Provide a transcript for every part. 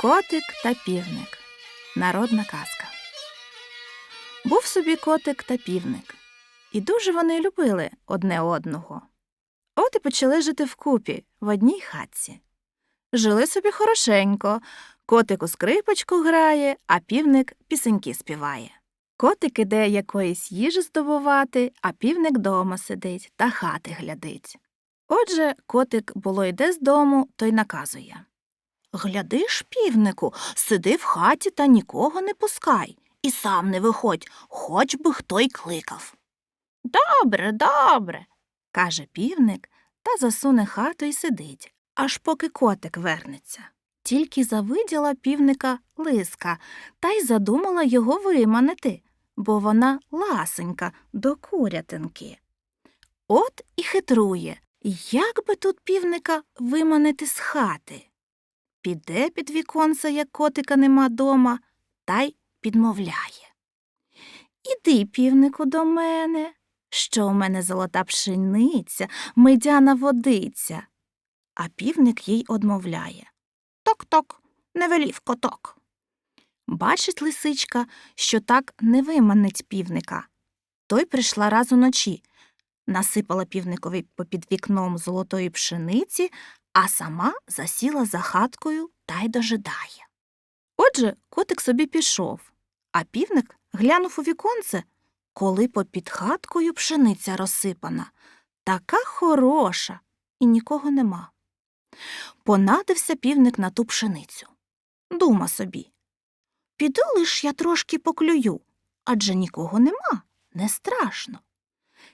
Котик та півник. Народна казка. Був собі котик та півник, і дуже вони любили одне одного. От і почали жити вкупі в одній хатці. Жили собі хорошенько. Котик у скрипочку грає, а півник пісеньки співає. Котик іде якоїсь їжі здобувати, а півник дома сидить та хати глядить. Отже, котик було йде з дому, то й наказує. Гляди ж, півнику, сиди в хаті та нікого не пускай, і сам не виходь, хоч би хто й кликав. Добре, добре, каже півник та засуне хату й сидить, аж поки котик вернеться. Тільки завиділа півника лиска та й задумала його виманити, бо вона ласенька до курятинки. От і хитрує, як би тут півника виманити з хати. Піде під віконце, як котика нема дома, та й підмовляє. Іди, півнику, до мене, що у мене золота пшениця, медяна водиця. А півник їй одмовляє. Ток-ток, не велів коток. Бачить лисичка, що так не виманить півника. Той прийшла раз уночі, насипала півникові попід вікном золотої пшениці, а сама засіла за хаткою та й дожидає. Отже, котик собі пішов, а півник глянув у віконце, коли попід хаткою пшениця розсипана, така хороша, і нікого нема. Понадився півник на ту пшеницю. Дума собі. Піду лиш я трошки поклюю, адже нікого нема, не страшно.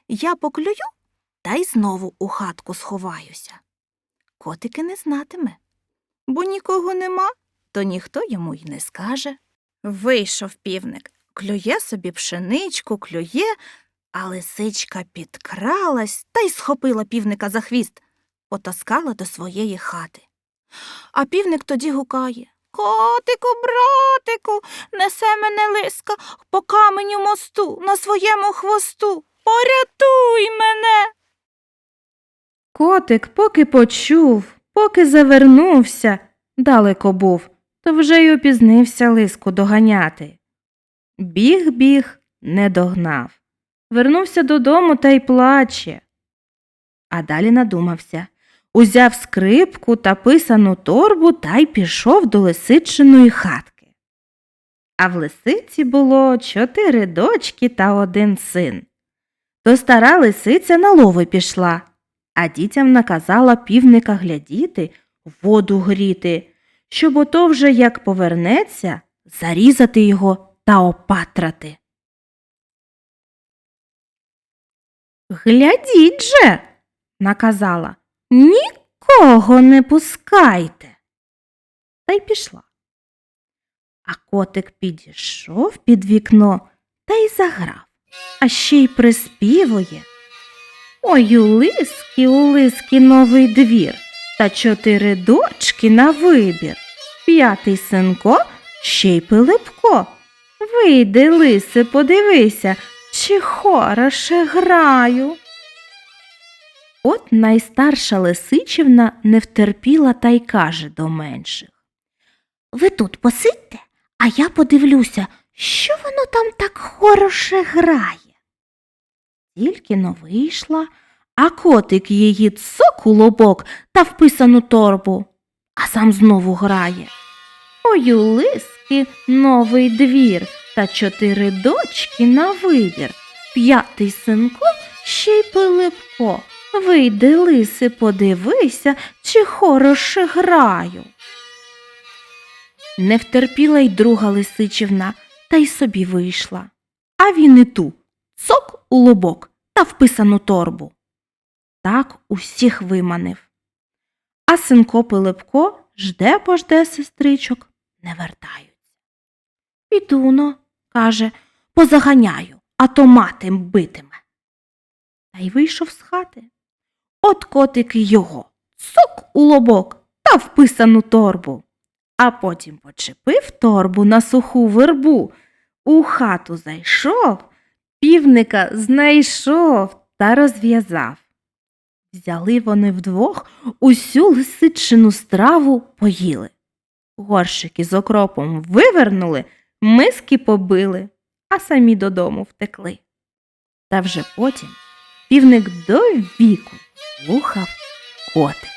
Я поклюю та й знову у хатку сховаюся. Котики не знатиме, бо нікого нема, то ніхто йому й не скаже. Вийшов півник, клює собі пшеничку, клює, а лисичка підкралась та й схопила півника за хвіст, потаскала до своєї хати. А півник тоді гукає Котику, братику, несе мене лиска по каменю мосту на своєму хвосту. Порятуй мене. Котик поки почув, поки завернувся, далеко був, то вже й опізнився лиску доганяти. Біг, біг, не догнав. Вернувся додому та й плаче. А далі надумався. Узяв скрипку та писану торбу та й пішов до лисичиної хатки. А в лисиці було чотири дочки та один син. То стара лисиця на лови пішла, а дітям наказала півника глядіти, воду гріти, щоб ото вже як повернеться, зарізати його та опатрати. Глядіть же, наказала, нікого не пускайте. Та й пішла. А котик підійшов під вікно та й заграв, а ще й приспівує. Ой, у лиски, у лиски новий двір, та чотири дочки на вибір. П'ятий синко, ще й Пилипко. Вийди, лисе, подивися, чи хороше граю. От найстарша лисичівна не втерпіла та й каже до менших. Ви тут посидьте, а я подивлюся, що воно там так хороше грає. Тільки но вийшла, а котик її цок у лобок та вписану торбу, а сам знову грає. Ой, у лиски новий двір та чотири дочки на вибір. П'ятий синко, ще й Пилипко. Вийди, лиси, подивися, чи хороше граю. Не втерпіла й друга лисичівна, та й собі вийшла. А він і ту цок у лобок та вписану торбу. Так усіх виманив. А синко Пилипко жде пожде сестричок, не вертаються. Підуно, каже, позаганяю, а то мати битиме. Та й вийшов з хати. От котик його, цок у лобок та вписану торбу. А потім почепив торбу на суху вербу, у хату зайшов, півника знайшов та розв'язав. Взяли вони вдвох усю лисичину страву поїли. Горшики з окропом вивернули, миски побили, а самі додому втекли. Та вже потім півник до віку слухав котик.